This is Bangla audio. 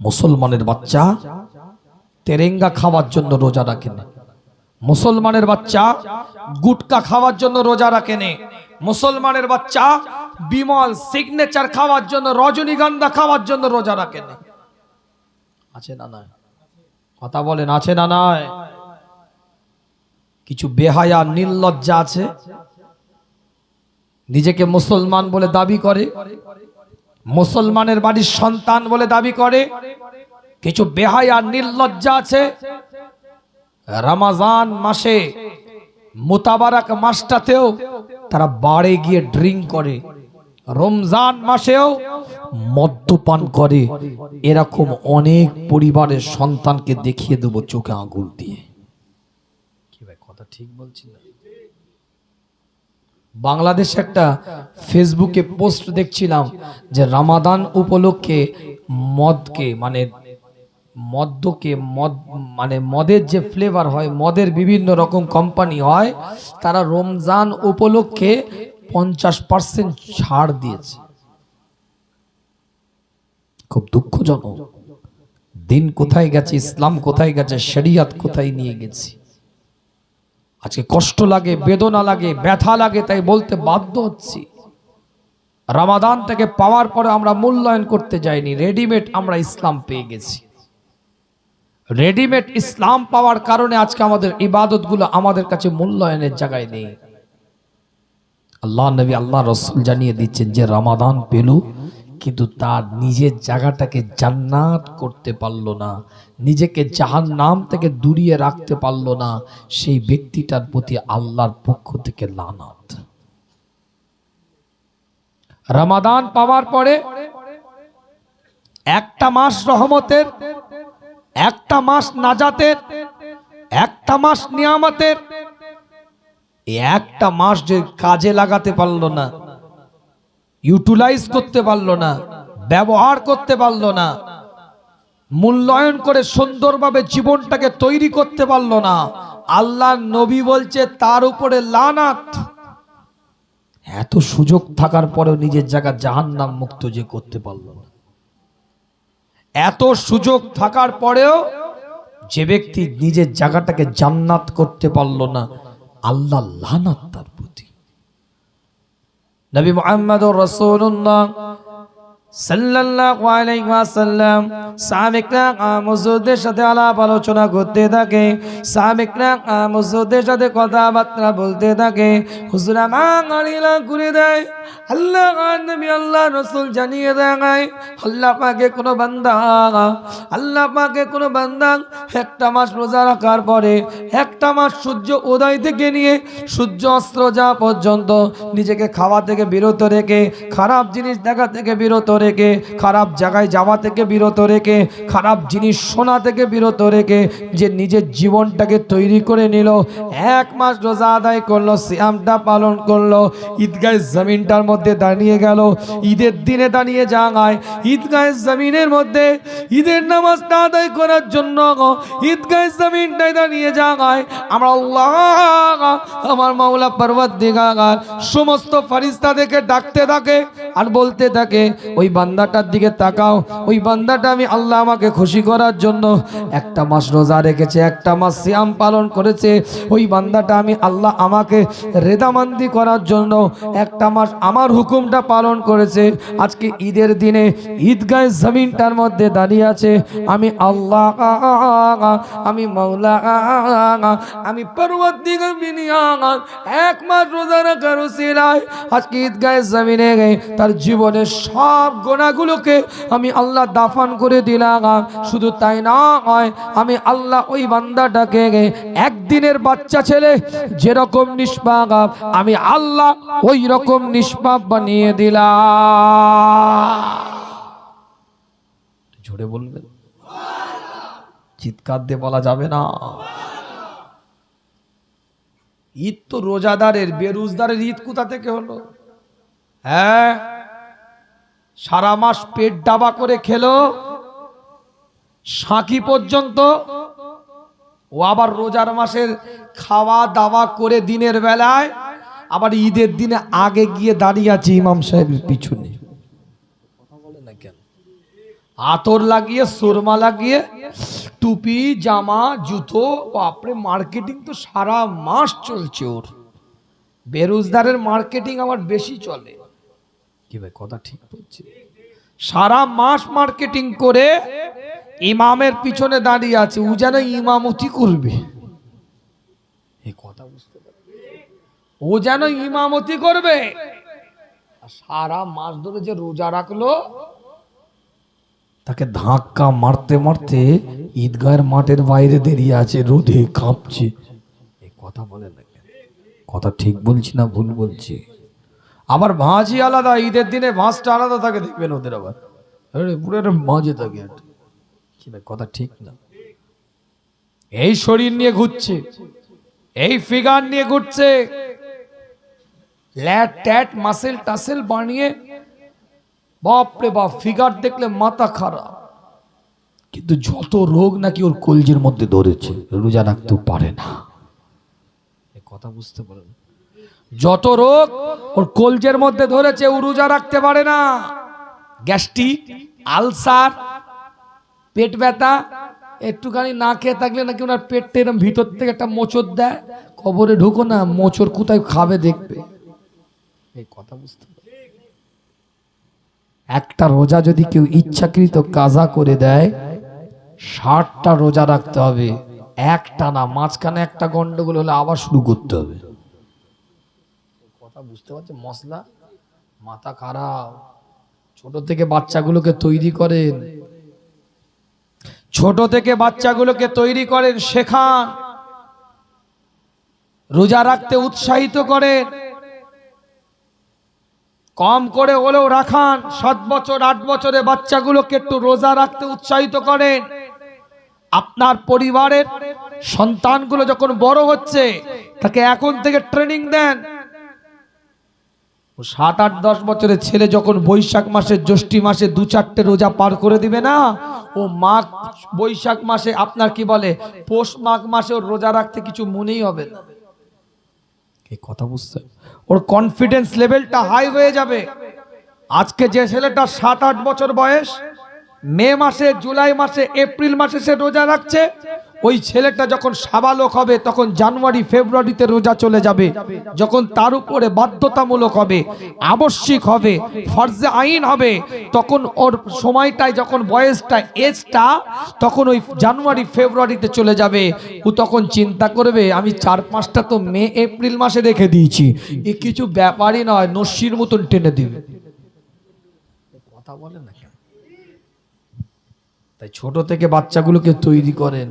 মুসলমানের বাচ্চা তেরেঙ্গা খাওয়ার জন্য রোজা রাখেন। মুসলমানের বাচ্চা গুটকা খাওয়ার জন্য রোজা রাখেনে। মুসলমানের বাচ্চা বিমল সিগনেচার খাওয়ার জন্য, রজনীগন্ধা খাওয়ার জন্য রোজা রাখেনে। আছে না নয় কথা বলেন, আছে না নয় কিছু বেহায়া নির্লজ্জা আছে? নিজেকে মুসলমান বলে দাবি করে? মুসলমানের বাড়ির সন্তান বলে দাবি করে। কিছু বেহাই আর নির্লজ্জা আছে। রামাজান মাসে মোতাবারাক মাসটাতেও তারা বাড়ে গিয়ে ড্রিঙ্ক করে। রমজান মাসেও মদ্যপান করে। এরকম অনেক পরিবারের সন্তানকে দেখিয়ে দেবো চোখে আঙুল দিয়ে। কি ভাই, কথা ঠিক বলছি না? বাংলাদেশে একটা ফেসবুকে পোস্ট দেখছিলাম যে রামাদান উপলক্ষে মদকে মানে মদ্যকে মদ মানে মদের যে ফ্লেভার হয়, মদের বিভিন্ন রকম কোম্পানি হয়, তারা রমজান উপলক্ষে পঞ্চাশ পার্সেন্ট ছাড় দিয়েছে। খুব দুঃখজনক। দিন কোথায় গেছে, ইসলাম কোথায় গেছে, শরিয়াত কোথায় নিয়ে গেছি? আজকে কষ্ট লাগে, বেদনা লাগে, ব্যথা লাগে, তাই বলতে বাধ্য হচ্ছি। রামাদান থেকে পাওয়ার পরে আমরা মূল্যায়ন করতে যাইনি রেডিমেড আমরা ইসলাম পেয়ে গেছি। রেডিমেড ইসলাম পাওয়ার কারণে আজকে আমাদের ইবাদতগুলো আমাদের কাছে মূল্যায়নের জায়গায় নেই। আল্লাহ নবী, আল্লাহ রসুল জানিয়ে দিচ্ছেন যে, রামাদান পেল কিন্তু তার নিজের জায়গাটাকে জান্নাত করতে পারল না, নিজেকে জাহান নাম থেকে দূরিয়ে রাখতে পারল না, সেই ব্যক্তিটার প্রতি আল্লাহর পক্ষ থেকে লানাত। রামাদান পাওয়ার পরে একটা মাস রহমতের, একটা মাস নাজাতের, একটা মাস নিয়ামতের একটা মাস যে কাজে লাগাতে পারল না ইউটিলাইজ করতে পারল না, ব্যবহার করতে পারল না, মূল্যায়ন করে সুন্দরভাবে জীবনটাকে তৈরি করতে পারল না। আল্লাহ নবী বলছে, তার উপরে লানাত। এত সুযোগ থাকার পরেও নিজের জায়গা জাহান্নাম মুক্ত যে করতে পারল না। এত সুযোগ থাকার পরেও যে ব্যক্তি নিজের জায়গাটাকে জান্নাত করতে পারল না, আল্লাহ লানাত তার। প্রতি নবী মুহাম্মদ রাসূলুল্লাহ সাল্লাল্লাহু আলাইহি ওয়াসাল্লাম সাহাবিকরা মুজুদের সাথে আলাপ আলোচনা করতে থাকে, সাহাবিকরা মুজুদের সাথে কথাবার্তা বলতে থাকে। হুজুর আমার করে দেয়, আল্লাহ নবী, আল্লাহ রসুল জানিয়ে দেয় আল্লাহ পাকে কোনো বান্দা, আল্লাহ পাকে কোনো বান্দা একটা মাস রোজা রাখার পরে একটা মাস সূর্য উদয় থেকে নিয়ে সূর্য অস্ত্র যা পর্যন্ত নিজেকে খাওয়া থেকে বিরত রেখে, খারাপ জিনিস দেখা থেকে বিরত রেখে খারাপ জায়গায় যাওয়া থেকে বিরত রেখে, খারাপ জিনিস শোনা থেকে বিরত রেখে, যে নিজের জীবনটাকে তৈরি করে নিল, এক মাস রোজা আদায় করল, সিয়ামটা পালন করল ঈদগাহ জমিনটার মধ্যে দাঁড়িয়ে গেল, ঈদের দিনে দাঁড়িয়ে যাঙায় ঈদগাহ জমিনের মধ্যে ঈদের নামাজটা আদায় করার জন্য ঈদগাহ জমিনটায় দাঁড়িয়ে যাঙায় আমরা আল্লাহ আমার মাওলা পর্বত দিগাগার সমস্ত ফারিস্তাদেরকে ডাকতে থাকে আর বলতে থাকে, ওই বান্দাটার দিকে তাকাও, ওই বান্দাটা আমি আল্লাহ আমাকে খুশি করার জন্য একটা মাস রোজা রেখেছে, একটা মাস সিয়াম পালন করেছে। ওই বান্দাটা আমি আল্লাহ আমাকে রেদামান্দি করার জন্য একটা মাস আমার হুকুমটা পালন করেছে। আজকে ঈদের দিনে ঈদগাহ জমিনটার মধ্যে দাঁড়িয়ে আছে, আমি আল্লাহ, আমি মৌলা আমি পর্বত এক মাস রোজা রাখার আজকে ঈদগাহ জমিনে গে তার জীবনের সব গোনাগুলোকে আমি আল্লাহ দাফান করে দিলাম। শুধু তাই না হয় আমি আল্লাহ ওই বান্দাটাকে একদিনের বাচ্চা ছেলে যেরকম নিষ্পাপ, আমি আল্লাহ ওই রকম নিষ্পাপ বানিয়ে দিলাম। জোরে বলবেন? চিৎকার দিয়ে বলা যাবে না। ঈদ তো রোজাদারের বেরোজদারের ঈদ কোথা থেকে হলো? হ্যাঁ? সারা মাস পেট ডাবা করে খেলো। সাঁকি পর্যন্ত। ও আবার রোজার মাসের খাওয়া দাওয়া করে দিনের বেলায়, আবার ঈদের দিনে আগে গিয়ে দাঁড়িয়ে আছে ইমাম সাহেবের পিছনে। আতর লাগিয়ে, সুরমা লাগিয়ে, টুপি, জামা, জুতো, বাপরে, মার্কেটিং তো সারা মাস চলছে ওর। বেরোজগারের মার্কেটিং আমার বেশি চলে। কি ভাই, কথা ঠিক বলছে? সারা মাস মার্কেটিং করে ইমামের পিছনে দাঁড়িয়ে আছে, ও যেন ইমামতি করবে। এই কথা বুঝতে ও যেন ইমামতি করবে। সারা মাস ধরে যে রোজা রাখল, তাকে ধাক্কা মারতে মারতে ঈদগাহের মাঠের বাইরে দাঁড়িয়ে আছে, রোদে কাঁপছে। এই কথা বলে না কথা ঠিক বলছি না ভুল বলছি? আবার ভাঁজই আলাদা ঈদের দিনে ভাঁজটা আলাদা থাকে দেখবেন ওদের আবার। পুরো একটা মাঝে থাকে একটা কি ভাই, কথা ঠিক না। এই শরীর নিয়ে ঘুরছে এই ফিগার নিয়ে ঘুরছে। ল্যাট মাসেল টাসেল বানিয়ে বাপরে বাপ ফিগার দেখলে মাথা খারাপ। কিন্তু যত রোগ নাকি ওর কলজের মধ্যে ধরেছে রোজা রাখতেও পারে না। কথা বুঝতে পারেন যত রোগ ওর কলজের মধ্যে ধরেছে, ও রোজা রাখতে পারে না। গ্যাস্ট্রিক, আলসার, পেট ব্যথা, একটুখানি না খেয়ে থাকলে নাকি ওনার পেটটা এরকম ভিতর থেকে একটা মোচর দেয়। কবরে ঢুকো না মোচর কোথায় খাবে দেখবে। এই কথা বুঝতে একটা রোজা যদি কেউ ইচ্ছাকৃত কাজা করে দেয়, ষাটটা রোজা রাখতে হবে। একটা না, মাঝখানে একটা গন্ডগোল হলে আবার শুরু করতে হবে। কথা বুঝতে পারছে? মশলা? মাথা খারাপ। ছোট থেকে বাচ্চাগুলোকে তৈরি করেন। ছোট থেকে বাচ্চাগুলোকে তৈরি করেন, শেখান। রোজা রাখতে উৎসাহিত করেন। কম করে হলেও রাখান। সাত বছর, আট বছরে বাচ্চাগুলোকে একটু রোজা রাখতে উৎসাহিত করেন। আপনার পরিবারের সন্তানগুলো যখন বড় হচ্ছে, তাকে এখন থেকে ট্রেনিং দেন। সাত আট দশ বছরের ছেলে যখন বৈশাখ মাসে, জ্যৈষ্ঠী মাসে দু চারটে রোজা পার করে দিবে না? ও মাঘ বৈশাখ মাসে আপনার কি বলে? পৌষ মাঘ মাসে ওর রোজা রাখতে কিছু মনেই হবে না। কথা বুঝতে ওর কনফিডেন্স লেভেলটা হাই হয়ে যাবে। আজকে যে ছেলেটা সাত আট বছর বয়স, মে মাসে, জুলাই মাসে, এপ্রিল মাসে সে রোজা রাখছে। ওই ছেলেটা যখন সাবালক হবে, তখন জানুয়ারি, ফেব্রুয়ারিতে রোজা চলে যাবে। যখন তার উপরে বাধ্যতামূলক হবে, আবশ্যিক হবে, ফর্জে আইন হবে, তখন ওর সময়টায়, যখন বয়সটা, এজটা, তখন ওই জানুয়ারি, ফেব্রুয়ারিতে চলে যাবে। ও তখন চিন্তা করবে, আমি চার পাঁচটা তো মে, এপ্রিল মাসে রেখে দিয়েছি। এ কিছু ব্যাপারই নয়, নস্যির মতন টেনে দিবে। কথা বলে না তাই ছোট থেকে বাচ্চাগুলোকে তৈরি করেন।